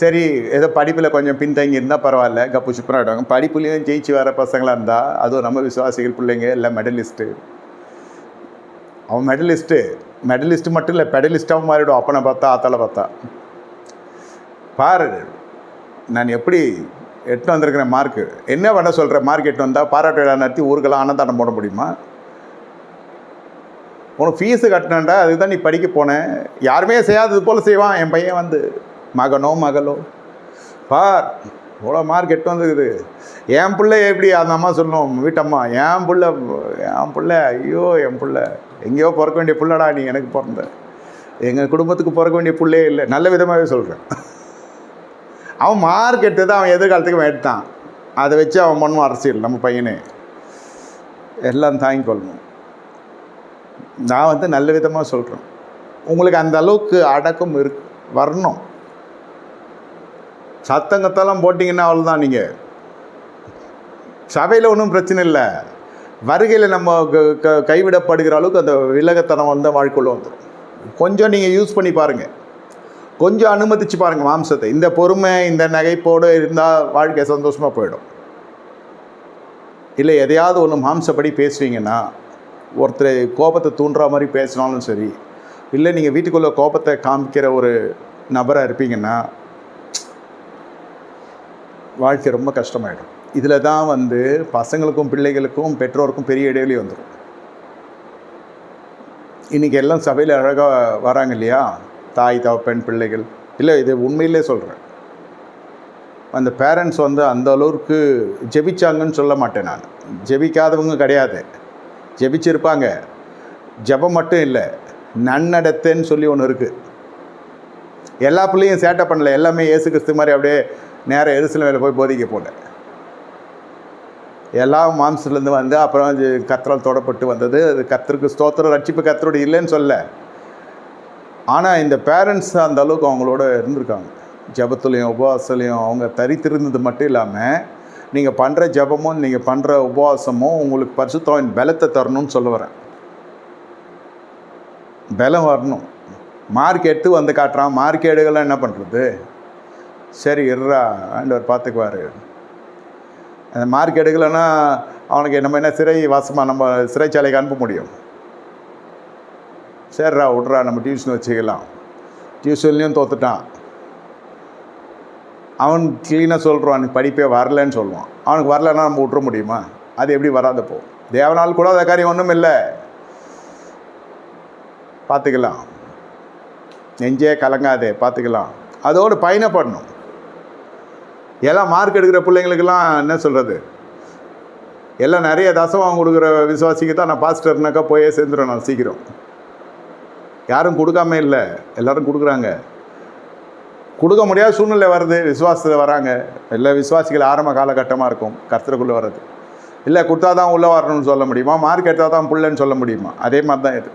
சரி ஏதோ படிப்பில் கொஞ்சம் பின்தங்கி இருந்தால் பரவாயில்ல. கப்பு சுப்பராக ஆகிடுவாங்க படிப்புலேயும் ஜெயிச்சு வர பசங்களாக இருந்தால் அதுவும் நம்ம விசுவாசிகள் பிள்ளைங்க எல்லாம் மெடலிஸ்ட்டு அவன் மெடலிஸ்ட்டு மெடலிஸ்ட்டு மட்டும் இல்லை பெடலிஸ்ட்டாகவும் மாறிடும். அப்பனை பார்த்தா ஆத்தால பார்த்தா. பாரு நான் எப்படி எட்டு வந்திருக்கிறேன் மார்க்கு என்ன பண்ண சொல்கிற மார்க் எட்டு வந்தால் பாராட்டு விழா நடத்தி ஊருக்கெல்லாம் அன்னதானம் போட முடியுமா? உனக்கு ஃபீஸு கட்டினண்டா அதுக்கு தான் நீ படிக்க போனேன் யாருமே செய்யாதது போல் செய்வான் என் பையன் வந்து. மகனோ மகளோ? பார் இவ்வளோ மார்க் எட்டு வந்துருக்குது. என் பிள்ளை எப்படி? அந்த அம்மா சொல்லணும் வீட்டம்மா என் பிள்ளை என் பிள்ளை ஐயோ என் பிள்ளை. எங்கேயோ பிறக்க வேண்டிய பிள்ளைடா நீ எனக்கு பிறந்த. எங்கள் குடும்பத்துக்கு பிறக்க வேண்டிய பிள்ளையே இல்லை. நல்ல விதமாகவே சொல்கிறேன் அவன் மார்க் எடுத்தது அவன் எதிர்காலத்துக்கு அவன் எடுத்தான் அதை வச்சு அவன் பண்ணுவான் அரசியல் நம்ம பையனே. எல்லாம் தாங்கிக் கொள்ளணும். நான் வந்து நல்ல விதமாக சொல்கிறேன் உங்களுக்கு அந்த அளவுக்கு அடக்கம் இரு வரணும். சத்தங்கத்தெல்லாம் போட்டிங்கன்னா அவ்வளோதான் நீங்கள் சபையில் ஒன்றும் பிரச்சனை இல்லை. வருகையில் நம்ம க- க- கைவிடப்படுகிற அளவுக்கு அந்த விலகத்தனம் வந்து வாழ்க்கையில் வந்துடும் கொஞ்சம் நீங்கள் யூஸ் பண்ணி பாருங்கள் கொஞ்சம் அனுமதிச்சு பாருங்கள் மாம்சத்தை. இந்த பொறுமை இந்த நகைப்போடு இருந்தால் வாழ்க்கை சந்தோஷமாக போயிடும். இல்லை எதையாவது ஒன்று மாம்சப்படி பேசுவீங்கன்னா ஒருத்தர் கோபத்தை தூண்டுற மாதிரி பேசினாலும் சரி இல்லை நீங்கள் வீட்டுக்குள்ளே கோபத்தை காமிக்கிற ஒரு நபராக இருப்பீங்கன்னா வாழ்க்கை ரொம்ப கஷ்டமாயிடும். இதில் தான் வந்து பசங்களுக்கும் பிள்ளைகளுக்கும் பெற்றோருக்கும் பெரிய இடைவெளி வந்துடும் இன்றைக்கி எல்லாம் சபையில் அழகாக வராங்க இல்லையா? தாய் தகப்பன் பிள்ளைகள். இல்லை இது உண்மையிலே சொல்கிறேன் அந்த பேரண்ட்ஸ் வந்து அந்த அளவுக்கு ஜெபிச்சாங்கன்னு சொல்ல மாட்டேன் நான். ஜெபிக்காதவங்க கிடையாது. ஜெபிச்சிருப்பாங்க. ஜெபம் மட்டும் இல்லை நன்னடத்தைன்னு சொல்லி ஒன்று இருக்குது எல்லா பிள்ளையும் சேட்டை பண்ணல. எல்லாமே இயேசு கிறிஸ்து மாதிரி அப்படியே நேராக எருசலேமில் போய் போதிக்க போல எல்லா மாம்சத்துலேருந்து வந்து அப்புறம் அது கத்தரால் தொடப்பட்டு வந்தது. அது கத்தருக்கு ஸ்தோத்திரம் ரட்சிப்பு கத்தரோடு இல்லைன்னு சொல்ல. ஆனால் இந்த பேரண்ட்ஸ் அந்த அளவுக்கு அவங்களோட இருந்திருக்காங்க. ஜபத்துலேயும் உபவாசத்துலேயும் அவங்க தரித்திருந்தது மட்டும் இல்லாமல் நீங்கள் பண்ணுற ஜெபமும் நீங்கள் பண்ணுற உபவாசமும் உங்களுக்கு பரிசுத்தம் பலத்தை தரணும்னு சொல்ல வரேன். பலம் வரணும். மார்க் எடுத்து வந்து காட்டுறான். மார்க் எடுக்கலாம் என்ன பண்ணுறது சரி இருறா ஆண்டவர் பார்த்துக்குவார். அந்த மார்க் எடுக்கலைன்னா அவனுக்கு நம்ம என்ன சிறை வாசமாக நம்ம சிறைச்சாலைக்கு அனுப்ப முடியும். சரிடா விட்றா நம்ம டியூஷன் வச்சுக்கலாம். டியூஷன்லேயும் தோத்துட்டான். அவன் க்ளீனாக சொல்கிறான் எனக்கு படிப்பே வரலன்னு சொல்லுவான். அவனுக்கு வரலன்னா நம்ம விட்டுற முடியுமா? அது எப்படி வராதப்போ போ. தேவனால் கூட அந்த காரியம் ஒன்றும் இல்லை. பார்த்துக்கலாம். நெஞ்சே கலங்காதே பார்த்துக்கலாம். அதோடு பயணப்படணும். எல்லாம் மார்க் எடுக்கிற பிள்ளைங்களுக்கெல்லாம் என்ன சொல்கிறது எல்லாம் நிறைய தசமம் கொடுக்குற விசுவாசிக்கு தான் நான் பாஸ்டர்னாக்கா போயே சேர்ந்துடும் நான் சீக்கிரம். யாரும் கொடுக்காம இல்லை. எல்லாரும் கொடுக்குறாங்க. கொடுக்க முடியாத சூழ்நிலை வருது. விசுவாசத்தில் வராங்க. எல்லா விசுவாசிகள் ஆரம்ப காலகட்டமாக இருக்கும். கர்த்தருக்குள்ளே வர்றது. இல்லை கொடுத்தா தான் உள்ளே வரணும்னு சொல்ல முடியுமா? மார்க் எடுத்தால் தான் புள்ளன்னு சொல்ல முடியுமா? அதே மாதிரி தான் இது.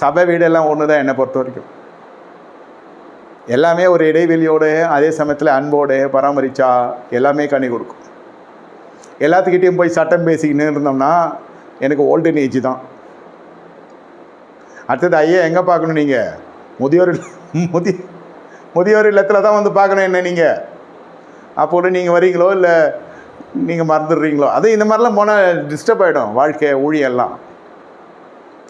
சபை வீடெல்லாம் ஒன்று தான் என்னை பொறுத்த வரைக்கும் எல்லாமே ஒரு இடைவெளியோடு அதே சமயத்தில் அன்போடு பராமரித்தா எல்லாமே கனி கொடுக்கும். எல்லாத்துக்கிட்டேயும் போய் சட்டம் பேசிக்கின்னு இருந்தோம்னா எனக்கு ஓல்டன் ஏஜ் தான். அடுத்தது ஐயா எங்கே பார்க்கணும் நீங்கள் முதியோர் முதி முதியோர் இல்லத்தில் தான் வந்து பார்க்கணும் என்ன நீங்கள் அப்போ நீங்கள் வரீங்களோ இல்லை நீங்கள் மறந்துடுறீங்களோ? அது இந்த மாதிரிலாம் போனால் டிஸ்டர்ப் ஆகிடும் வாழ்க்கை ஊழியெல்லாம்.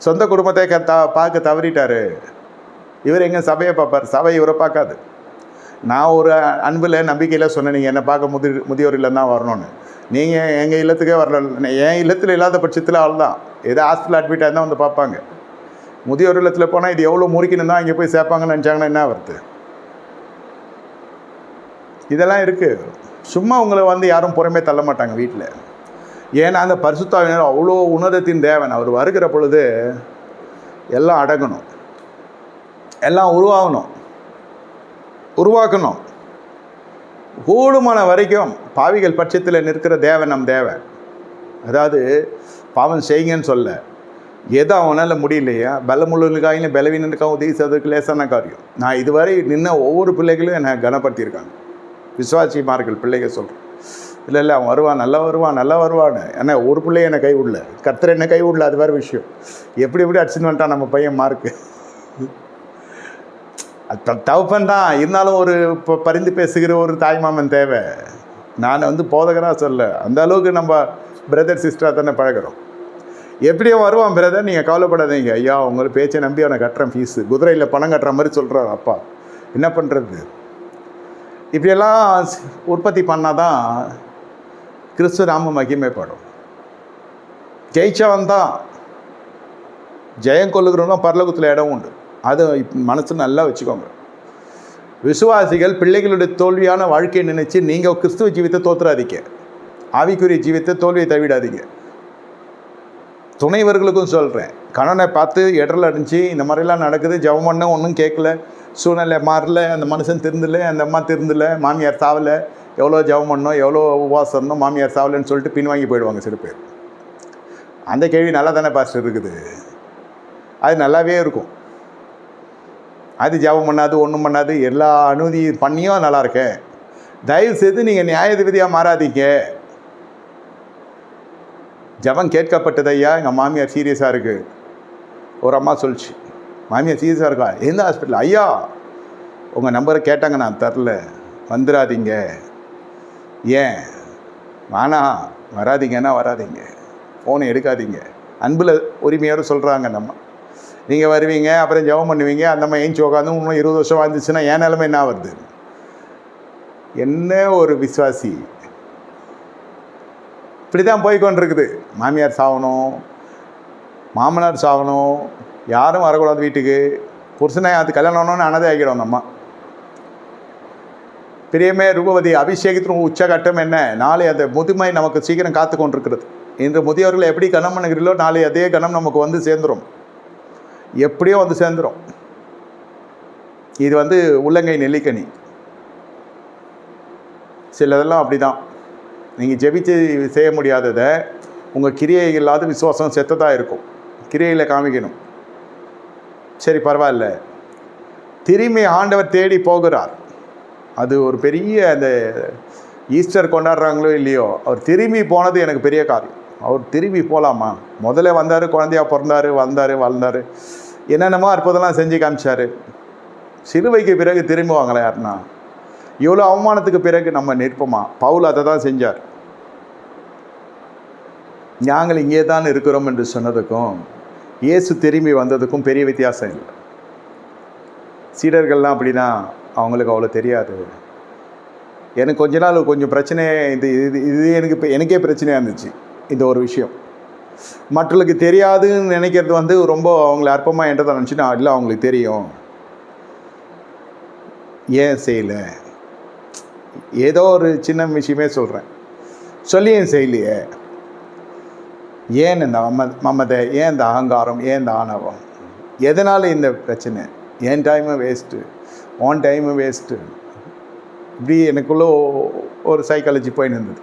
சொந்த குடும்பத்தை க த பார்க்க தவறிட்டார். இவர் எங்கே சபையை பார்ப்பார். சபை இவரை பார்க்காது. நான் ஒரு அன்பில் நம்பிக்கையில் சொன்னேன் நீங்கள் என்னை பார்க்க முதி முதியோர் இல்லம் தான் வரணும்னு. நீங்கள் எங்கள் இல்லத்துக்கே வரல. என் இல்லத்தில் இல்லாத பட்சத்தில் அவ்வளோதான் ஏதோ ஹாஸ்பிட்டல் அட்மிட் ஆயிருந்தால் வந்து பார்ப்பாங்க. முதியோர் இல்லத்தில் போனால் இது எவ்வளோ முறிக்கணும் தான் இங்கே போய் சேர்ப்பாங்கன்னு நினச்சாங்கன்னா என்ன வருது இதெல்லாம் இருக்குது சும்மா உங்களை வந்து யாரும் புறமே தள்ள மாட்டாங்க வீட்டில் ஏன்னா அந்த பரிசுத்தாவினர் அவ்வளோ உன்னதத்தின் தேவன். அவர் வருகிற பொழுது எல்லாம் அடங்கணும். எல்லாம் உருவாகணும். உருவாக்கணும். கூடுமான வரைக்கும் பாவிகள் பட்சத்தில் நிற்கிற தேவன் நம் தேவன். அதாவது பாவம் செய்யுங்கன்னு சொல்ல எது அவனால் முடியலையா? பலமுள்ளவர்களுக்காக பலவீனனுக்காக உதவி செய்வதற்கு லேசான காரியம். நான் இதுவரை நின்ன ஒவ்வொரு பிள்ளைகளும் என்னை கனப்படுத்தியிருக்காங்க. விசுவாசிமார்கள் பிள்ளைகள் சொல்கிறேன் இல்லை இல்லை அவன் வருவான் நல்லா வருவான் நல்லா வருவான்னு. ஏன்னா ஒரு பிள்ளைய என்னை கை விடல கர்த்தர் என்ன கை விடல அது வேறு விஷயம். எப்படி எப்படி அடிச்சுன்னு வந்துட்டான் நம்ம பையன் மார்க்கு. த- தான். இருந்தாலும் ஒரு இப்போ பரிந்து பேசுகிற ஒரு தாய்மாமன் தேவை. நான் வந்து போதகராக சொல்ல அந்த அளவுக்கு நம்ம பிரதர் சிஸ்டராக தானே பழகுறோம். எப்படியோ வருவான் பிரதர் நீங்கள் கவலைப்படாதீங்க. ஐயா உங்களை பேச்சை நம்பி அவனை கட்டுறேன் ஃபீஸு குதிரையில் பணம் கட்டுற மாதிரி சொல்கிறார் அப்பா. என்ன பண்ணுறது இப்படியெல்லாம் உற்பத்தி பண்ணால் தான் கிறிஸ்து ராம மகிமைப்படும் ஜெயிச்சவன் தான். ஜெயம் கொள்ளுகிறவனும் பரலோகத்தில் இடம் உண்டு. அது மனசு நல்லா வச்சுக்கோங்க. விசுவாசிகள் பிள்ளைகளுடைய தோல்வியான வாழ்க்கையை நினச்சி நீங்கள் கிறிஸ்துவ ஜீவித்தை தோத்துறாதீங்க. ஆவிக்குரிய ஜீவித்தை தோல்வியை தவிடாதீங்க. துணைவர்களுக்கும் சொல்கிறேன் கணனை பார்த்து இடரில் அடிஞ்சு இந்த மாதிரிலாம் நடக்குது ஜெபம் பண்ண ஒன்றும் கேட்கல சூழ்நிலை மாறல அந்த மனுஷன் திருந்தலை அந்த அம்மா திருந்தலை மாமியார் சாவலை எவ்வளோ ஜெபம் பண்ணோம் எவ்வளோ உபவாசம் இருந்தோம் மாமியார் சாவலைன்னு சொல்லிட்டு பின்வாங்கி போயிடுவாங்க சில பேர். அந்த கேள்வி நல்லா தானே பாஸ்டர் இருக்குது? அது நல்லாவே இருக்கும். அது ஜெபம் பண்ணாது ஒன்றும் பண்ணாது எல்லா அனுமதி பண்ணியும் நல்லா இருக்கேன் தயவு செய்து நீங்கள் நியாயாதிபதியாக மாறாதீங்க. ஜெபம் கேட்கப்பட்டது ஐயா எங்கள் மாமியார் சீரியஸாக இருக்குது ஒரு அம்மா சொல்லிச்சு மாமியார் சீரியஸாக இருக்கா? எந்த ஹாஸ்பிட்டல்? ஐயா உங்கள் நம்பரை கேட்டாங்க நான் தரல. வந்துடாதீங்க ஏன்? வானா வராதிங்கன்னா வராதீங்க. ஃபோனை எடுக்காதீங்க. அன்பில் உரிமையோடு சொல்கிறாங்க நம்ம. நீங்கள் வருவீங்க அப்புறம் ஜெபம் பண்ணுவீங்க அந்த மாதிரி ஏஞ்சி உட்காந்து இன்னும் இருபது வருஷம் வாழ்ந்துச்சுன்னா என் நிலமை என்ன வருது என்ன ஒரு விசுவாசி? இப்படி தான் போய் கொண்டிருக்குது மாமியார் சாகணும் மாமனார் சாகணும் யாரும் வரக்கூடாது வீட்டுக்கு. புருஷனை அது கல்யாணம் ஆனோன்னு அனதை ஆகிடும் அந்த அம்மா பிரியமே ரூபவதி அபிஷேகத்தின் உச்சகட்டம் என்ன? நாளை அந்த முதுமை நமக்கு சீக்கிரம் காத்து கொண்டிருக்கிறது இன்று முதியவர்களை எப்படி கணம் பண்ணுகிறீர்களோ நாளை அதே கணம் நமக்கு வந்து சேர்ந்துரும். எப்படியோ வந்து சேர்ந்துரும். இது வந்து உள்ளங்கை நெல்லிக்கனி. சிலதெல்லாம் அப்படி தான் நீங்கள் ஜெபிச்சு செய்ய முடியாததை உங்கள் கிரியை இல்லாத விசுவாசம் செத்ததாக இருக்கும். கிரியையில் காமிக்கணும். சரி பரவாயில்ல. திரும்பி ஆண்டவர் தேடி போகிறார். அது ஒரு பெரிய அந்த ஈஸ்டர் கொண்டாடுறாங்களோ இல்லையோ அவர் திரும்பி போனது எனக்கு பெரிய காரியம். அவர் திரும்பி போகலாமா முதல்ல வந்தார் குழந்தையா பிறந்தார் வந்தார் வளர்ந்தார். என்னென்னமோ அற்புதம்லாம் செஞ்சு காமிச்சார். சிலுவைக்கு பிறகு திரும்புவாங்களா யாருன்னா? இவ்வளோ அவமானத்துக்கு பிறகு நம்ம நிற்போமா? பவுல் அதை தான் செஞ்சார். நாங்கள் இங்கே தான் இருக்கிறோம் என்று சொன்னதுக்கும் இயேசு திரும்பி வந்ததுக்கும் பெரிய வித்தியாசம் இல்லை. சீடர்கள்லாம் அப்படி தான் அவங்களுக்கு அவ்வளோ தெரியாது. எனக்கு கொஞ்ச நாள் கொஞ்சம் பிரச்சனை இது இது இது எனக்கு இப்போ எனக்கே பிரச்சனையாக இருந்துச்சு. இந்த ஒரு விஷயம். மற்றவர்களுக்கு தெரியாதுன்னு நினைக்கிறது வந்து ரொம்ப அவங்கள அற்பமாக என்றதை நினச்சினா இல்லை அவங்களுக்கு தெரியும். ஏன் செய்யலை? ஏதோ ஒரு சின்ன விஷயமே சொல்கிறேன் சொல்லியும் செய்யலையே? ஏன் இந்த மம மமதை ஏன் இந்த அகங்காரம் ஏன் இந்த ஆணவம்? எதனால் இந்த பிரச்சனை? என் டைமும் வேஸ்ட்டு ஓன் டைமும் வேஸ்ட்டு இப்படி எனக்குள்ளே ஒரு சைக்காலஜி போயின்னு இருந்தது.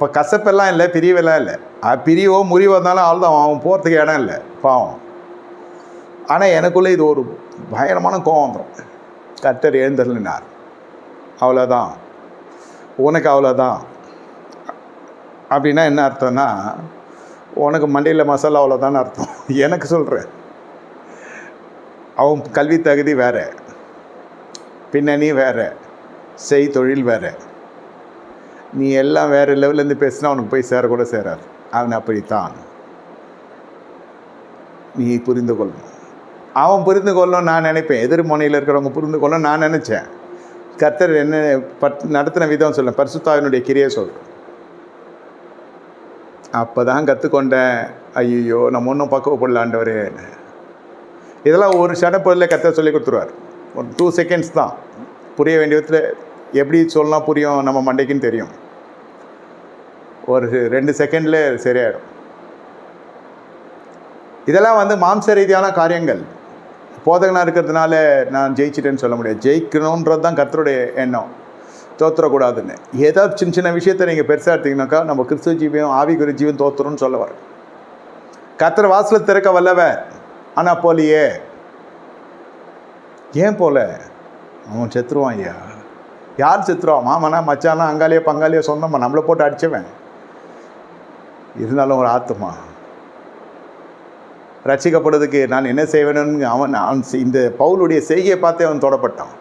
இப்போ கசப்பெல்லாம் இல்லை பிரிவெல்லாம் இல்லை. பிரிவோ முறிவோ இருந்தாலும் ஆள் தான் அவன் போகிறதுக்கு இடம் இல்லை. பாவம். ஆனால் எனக்குள்ளே இது ஒரு பயங்கரமான கோவம் வந்துடும் கர்த்தர் எழுந்தருளினார். அவ்வளோதான் உனக்கு அவ்வளோதான் அப்படின்னா என்ன அர்த்தம்னா உனக்கு மண்டையில் மசாலா அவ்வளோதான் அர்த்தம். எனக்கு சொல்கிறேன் அவன் கல்வி தகுதி வேறு. பின்னணி வேறு. செய் தொழில் வேறு. நீ எல்லாம் வேறு லெவல்லேருந்து பேசினா அவனுக்கு போய் சேரக்கூட சேராது. அவன் அப்படித்தான். நீ புரிந்து கொள்ளணும் அவன் புரிந்து கொள்ளணும் நான் நினைப்பேன். எதிர் முனையில் இருக்கிறவங்க புரிந்து கொள்ளணும் நான் நினச்சேன். கர்த்தர் என்ன பட் நடத்தின விதம் சொல்ல பரிசுத்தாவினுடைய கிரியை சொல்கிறேன் அப்போ தான் கற்றுக்கொண்டேன் ஐயோ நம்ம ஒன்றும் பக்குவப்படலாண்டவர் இதெல்லாம் ஒரு சடப்பொருளில் கர்த்தர் சொல்லி கொடுத்துருவார். ஒரு டூ செகண்ட்ஸ் தான். புரிய வேண்டிய விதத்தில் எப்படி சொல்லலாம் புரியும். நம்ம மண்டைக்குன்னு தெரியும். ஒரு ரெண்டு செகண்டில் சரியாயிடும். இதெல்லாம் வந்து மாம்ச ரீதியான காரியங்கள். போதகனாக இருக்கிறதுனால நான் ஜெயிச்சிட்டேன்னு சொல்ல முடியாது. ஜெயிக்கணுன்றது தான் கர்த்தருடைய எண்ணம். தோத்துறக்கூடாதுன்னு. ஏதாவது சின்ன சின்ன விஷயத்தை நீங்கள் பெருசாக எடுத்தீங்கன்னாக்கா நம்ம கிறிஸ்துவ ஜீவியம் ஆவிக்குரிய ஜீவன் தோத்துறோம்னு சொல்ல வரேன் கர்த்தர் வாசலை திறக்க வல்லவ ஆனால் போலியே. ஏன் போல? அவன் செத்துருவான் ஐயா. யார் செத்துருவான் மாமனா மச்சானா அங்காளியோ பங்காளியோ சொந்தமா? நம்மளை போட்டு அடிச்சவன். இருந்தாலும் ஒரு ஆத்துமா? ரட்சிக்கப்படுறதுக்கு நான் என்ன செய்வேன்னு அவன் அவன் இந்த பவுலுடைய செய்கையை பார்த்தே அவன் தொடப்பட்டான்.